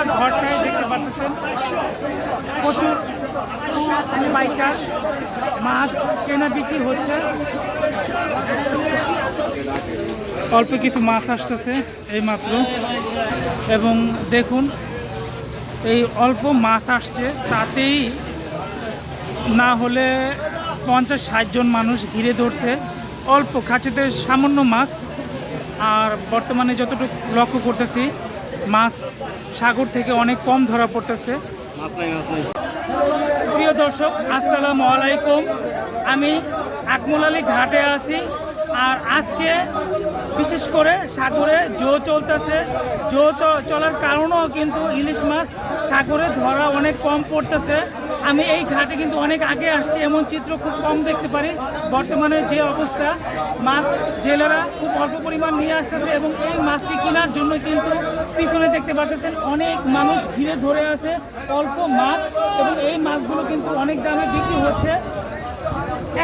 করা ঘরটায় দেখতে পাচ্ছেন প্রচুর পাইকার, মাছ কেনা বিক্রি হচ্ছে। অল্প কিছু মাছ আসতেছে এই মাত্র। এবং দেখুন, এই অল্প মাছ আসছে, তাতেই না হলে পঞ্চাশ, ষাট জন মানুষ ঘিরে ধরছে। অল্প খাঁচিতে সামান্য মাছ, আর বর্তমানে যতটুকু লক্ষ্য করতেছি মাছ সাগর থেকে অনেক কম ধরা পড়তেছে। প্রিয় দর্শক, আসসালামু আলাইকুম। আমি আকমল আলী ঘাটে আছি আর আজকে বিশেষ করে সাগরে জো চলতেছে। জো চলার কারণেও কিন্তু ইলিশ মাছ সাগরে ধরা অনেক কম পড়তেছে। আমি এই ঘাটে কিন্তু অনেক আগে আসছি, এমন চিত্র খুব কম দেখতে পারি। বর্তমানে যে অবস্থা, মাছ জেলেরা খুব অল্প পরিমাণ নিয়ে আসতেছে এবং এই মাছটি কেনার জন্য কিন্তু পিছনে দেখতে পাচ্ছেন অনেক মানুষ ঘিরে ধরে আছে অল্প মাছ এবং এই মাছগুলো কিন্তু অনেক দামে বিক্রি হচ্ছে।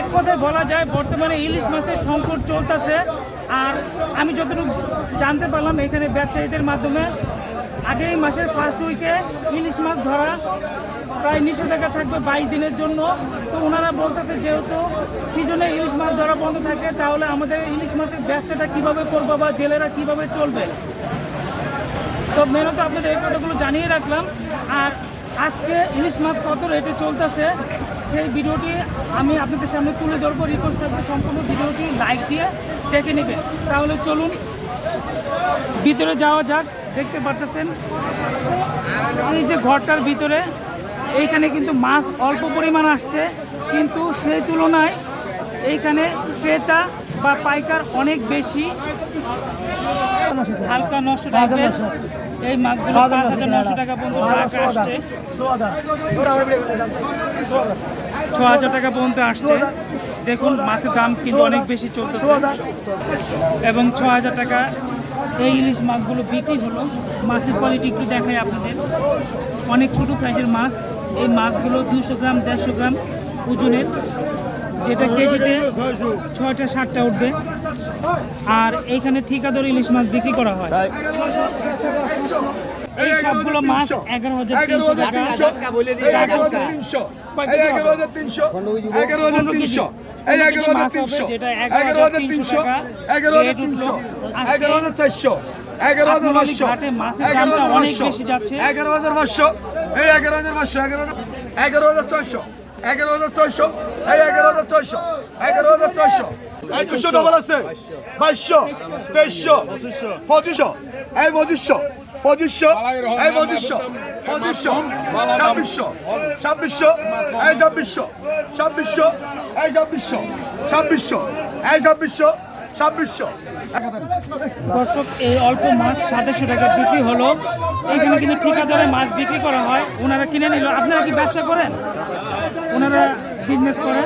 এক কথায় বলা যায়, বর্তমানে ইলিশ মাছের সংকট চলতেছে। আর আমি যতটুকু জানতে পারলাম, এখানে ব্যবসায়ীদের মাধ্যমে আগেই মাসের ফার্স্ট উইকে ইলিশ মাছ ধরা প্রায় নিষেধাজ্ঞা থাকবে বাইশ দিনের জন্য। তো ওনারা বলতেছে যেহেতু সিজনে ইলিশ মাছ ধরা বন্ধ থাকে, তাহলে আমাদের ইলিশ মাছের ব্যবসাটা কীভাবে করব বা জেলেরা কীভাবে চলবে? তো মেনত আপনাদের এই কথাগুলো জানিয়ে রাখলাম। আর আজকে ইলিশ মাছ কত রেটে চলতেছে সেই ভিডিওটি আমি আপনাদের সামনে তুলে ধরবো। রিকোয়েস্ট থাকবে সম্পূর্ণ ভিডিওটি লাইক দিয়ে দেখে নেবেন। তাহলে চলুন, ভিতরে যাওয়া যাক। দেখতে পারতেছেন? এই যে ঘরটার ভিতরে এইখানে কিন্তু মাছ অল্প পরিমাণ আসছে কিন্তু সেই তুলনায় এইখানে ক্রেতা বা পাইকার অনেক বেশি। হালকা নষ্ট টাইপের এই মাছগুলো পাঁচ হাজার নশো টাকা পর্যন্ত আসছে। ছ হাজার টাকা পর্যন্ত আসছে। দেখুন মাছের দাম কিন্তু অনেক বেশি চলতেছে। এবং ছ হাজার টাকা এই ইলিশ মাছগুলো বিক্রি হলো। মাছের কোয়ালিটি একটু দেখায় আপনাদের। অনেক ছোট সাইজের মাছ। এই মাছগুলো দুশো গ্রাম, দেড়শো গ্রাম ওজনের, যেটা কেজিতে ছয়টা, সাতটা উঠবে। আর এইখানে ঠিকাদার ইলিশ মাছ বিক্রি করা হয়। এই সবগুলো মাছ এগারো হাজার তিনশো টাকা এগারো হাজার তিনশো এগারো হাজার তিনশো এগারো হাজার তিনশো এই এগারো হাজার তিনশো এগারো হাজার তিনশো এগারো হাজার তিনশো এগারো হাজার চারশো এগারো হাজার পাঁচশো এগারো হাজার পাঁচশো এগারো হাজার পাঁচশো এই এগারো হাজার পাঁচশো এগারো এগারো হাজার ছয়শো এগারো হাজার ছয়শো এই এগারো হাজার ছয়শো এগারো হাজার ছয়শো একুশশো ডবল আছে বাইশশো তেইশশো পঁচিশশো এই পঁচিশশো পঁচিশশো। এই পঁচিশশো। পঁচিশশো। ছাব্বিশশো। ছাব্বিশশো। এই ছাব্বিশশো। ছাব্বিশশো। এই ছাব্বিশশো। ছাব্বিশশো। এই ছাব্বিশশো। ছাব্বিশশো। দর্শক এই অল্প মাছ সাতাশশো টাকা বিক্রি হলো। এখানে কিন্তু ঠিকাদারে মাছ বিক্রি করা হয়। ওনারা কিনে নিল। আপনারা কি ব্যবসা করেন? ওনারা বিজনেস করে।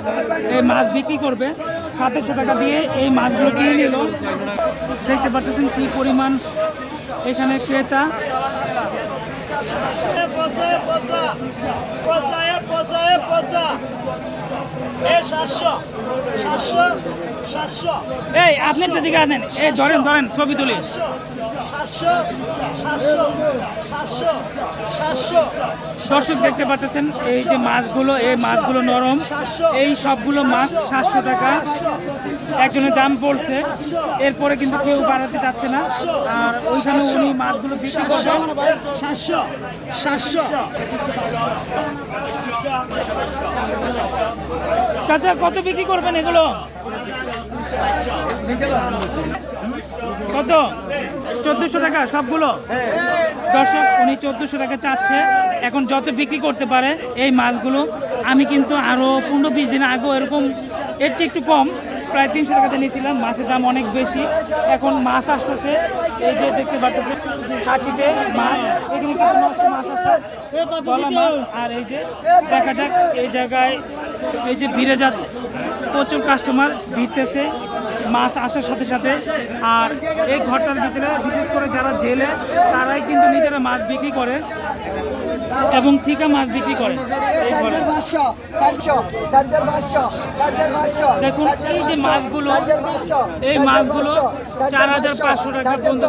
এই মাছ বিক্রি করবে। সাতাশশো টাকা দিয়ে এই মাছগুলো কিনে নিল। দেখতে পাচ্ছেন কি পরিমাণ এখানে ক্রেতা। সাতশো সাতশো। এই, আপনি একটা দিকে আনেন। এই, ধরেন ধরেন, ছবি তুলি। দর্শক দেখতে পাচ্ছেন, এই যে মাছগুলো, এই মাছগুলো নরম। এই সবগুলো মাছ সাতশো টাকা। একজনের দাম পড়ছে। এরপরে কিন্তু কেউ বাড়াতে চাচ্ছে না। আর ওইখানে উনি মাছগুলো বিক্রি করবেন। সাতশো সাতশো চাচা, কত বিক্রি করবেন এগুলো? কত? চোদ্দশো টাকা, সবগুলো? দর্শক, উনি চোদ্দশো টাকা চাচ্ছে। এখন যত বিক্রি করতে পারে এই মাছগুলো আমি কিন্তু আরও পনেরো, বিশ দিন আগেও এরকম, এর চেয়ে একটু কম। প্রায় তিনশো টাকাতে নিয়েছিলাম, মাছের দাম অনেক বেশি। এখন মাছ আসতেছে, এই যে দেখতে পাচ্ছেন কাঁচিতে মাছ, এখানে কিছু নষ্ট মাছ আছে গলা মাছ, আর এই যে দেখা যাক, এই জায়গায় এই যে ভিড়ে যাচ্ছে, প্রচুর কাস্টমার ভিড়তেছে, মাছ আসার সাথে সাথে। আর এই ঘরটার ভিতরে বিশেষ করে যারা জেলে, তারাই কিন্তু নিজেরা মাছ বিক্রি করে এবং ঠিকা মাছ বিক্রি করে দেখুন এই যে মাছগুলো এই মাছগুলো চার হাজার পাঁচশো টাকা পর্যন্ত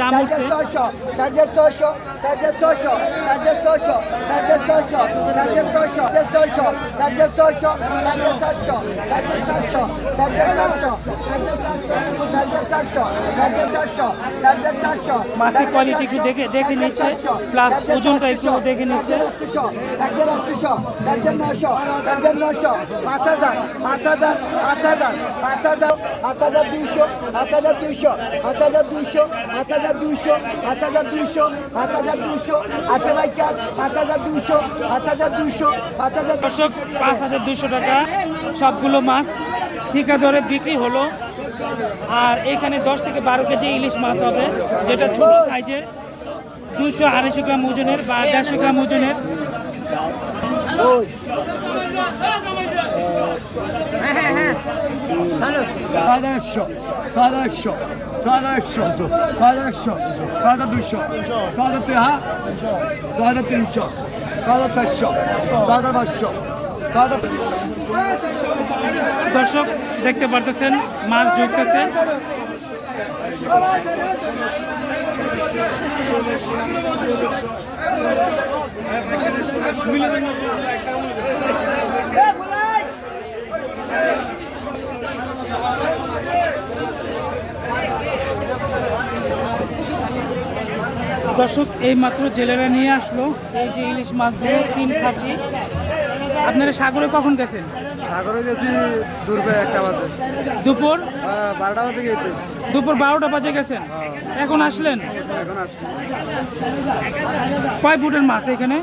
দাম উঠছে মাছের কোয়ালিটি একটু দেখে দেখে নিচ্ছে প্লাস ওজনটা একটু দেখে নিচ্ছে সাড়ে আটশো সাড়ে নশো সাড়ে নশো পাঁচ হাজার পাঁচ হাজার পাঁচ হাজার পাঁচ হাজার পাঁচ হাজার দুইশো পাঁচ হাজার দুইশো পাঁচ হাজার দুইশো পাঁচ হাজার দুইশো পাঁচ হাজার দুইশো পাঁচ হাজার দুইশো আছে বাইকার পাঁচ হাজার দুইশো পাঁচ হাজার দুইশো পাঁচ হাজার দর্শক পাঁচ হাজার টাকা সবগুলো মাছ ঠিকা দরে বিক্রি হলো আর এখানে দশ থেকে বারো কেজি ইলিশ মাছ হবে যেটা ছোট সাইজের দুশো আড়াইশো গ্রাম ওজনের বা দেড়শো গ্রাম ওজনের। দর্শক দেখতে পারতেছেন মাছ ঢুকতেছে দর্শক এই মাত্র জেলেরা নিয়ে আসলো এই যে ইলিশ মাছগুলো তিন খাঁচি। আপনারা সাগরে কখন গেছেন? সাগরে গেছি দুর্বে একটা বাজে। দুপুর? বারোটা বাজে গেছি। দুপুর বারোটা বাজে গেছেন? এখন আসলেন? কয় ফুটের মাছ এখানে?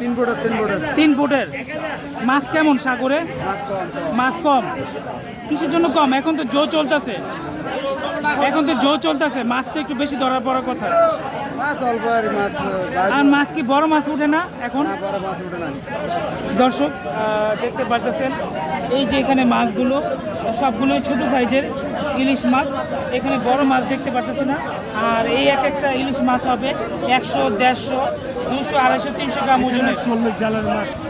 তিন ফুটের তিন ফুটের। তিন ফুটের। মাছ কেমন সাগরে? মাছ কম। মাছ কম। কিসের জন্য কম? এখন তো জো চলতেছে। এখন তো জো চলতেছে মাছ তো একটু বেশি ধরা পড়ার কথা। মাছ অল্প আর মাছ আর মাছ কি বড় মাছ উঠে না এখন? বড় মাছ উঠে না। দর্শক আহ, দেখতে পাচ্ছেন এই যে এখানে মাছগুলো সবগুলোই ছোট সাইজের ইলিশ মাছ এখানে বড় মাছ দেখতে পাচ্ছেন না। আর এই এক একটা ইলিশ মাছ হবে একশো দেড়শো দুশো আড়াইশো তিনশো গ্রাম ওজনের। সাতচল্লিশশো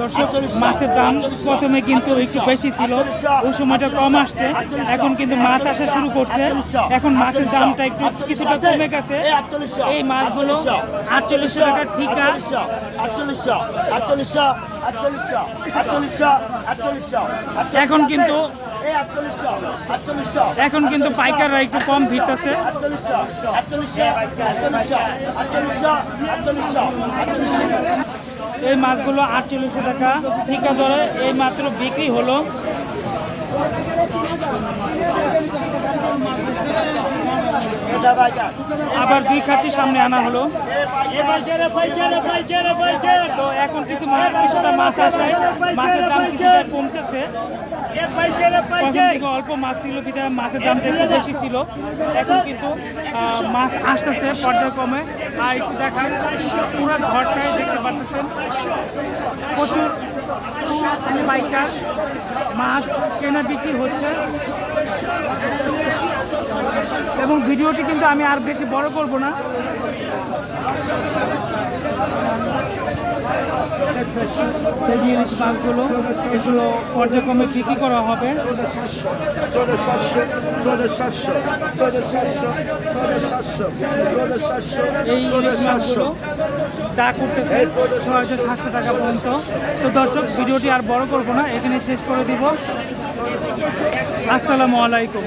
দর্শক মাছের দাম প্রথমে কিন্তু একটু বেশি ছিল ওই সময়টা কম আসছে এখন কিন্তু মাছ আসা শুরু করছে এখন মাছের দামটা একটু কিছুটা কমে গেছে এই মাছগুলো আটচল্লিশশো টাকা ঠিক আটচল্লিশশো আটচল্লিশশো আটচল্লিশশো আটচল্লিশশো আটচল্লিশশো এখন কিন্তু এখন কিন্তু পাইকাররা একটু কম ভিড়তেছে আটচল্লিশশো আটচল্লিশশো আটচল্লিশশো আটচল্লিশশো আটচল্লিশশো আটচল্লিশশো এই মাছগুলো আটচল্লিশশো টাকা। ঠিকা দরে এই মাত্র বিক্রি হলো। আবার দুই খাঁচি সামনে আনা হলো। এখন কিছু মাছ আসে মাছের দাম কমতেছে। থেকে অল্প মাছ ছিল, যেটা মাছের দামটা একটু বেশি ছিল। এখন কিন্তু মাছ আসতেছে পর্যায়ক্রমে। আর একটু দেখান পুরো ঘরটাই দেখতে পাচ্ছেন। প্রচুর পাইকার মাছ কেনা বিক্রি হচ্ছে। এবং ভিডিওটি কিন্তু আমি আর বেশি বড় করব না। যে ইলিশ এগুলো পর্যায়ক্রমে বিক্রি করা হবে? এই ইলিশ মাছগুলো ডাক উঠতেছে ছয় হাজার সাতশো টাকা পর্যন্ত। তো দর্শক, ভিডিওটি আর বড় করব না, এখানে শেষ করে দিব। আসসালামু আলাইকুম।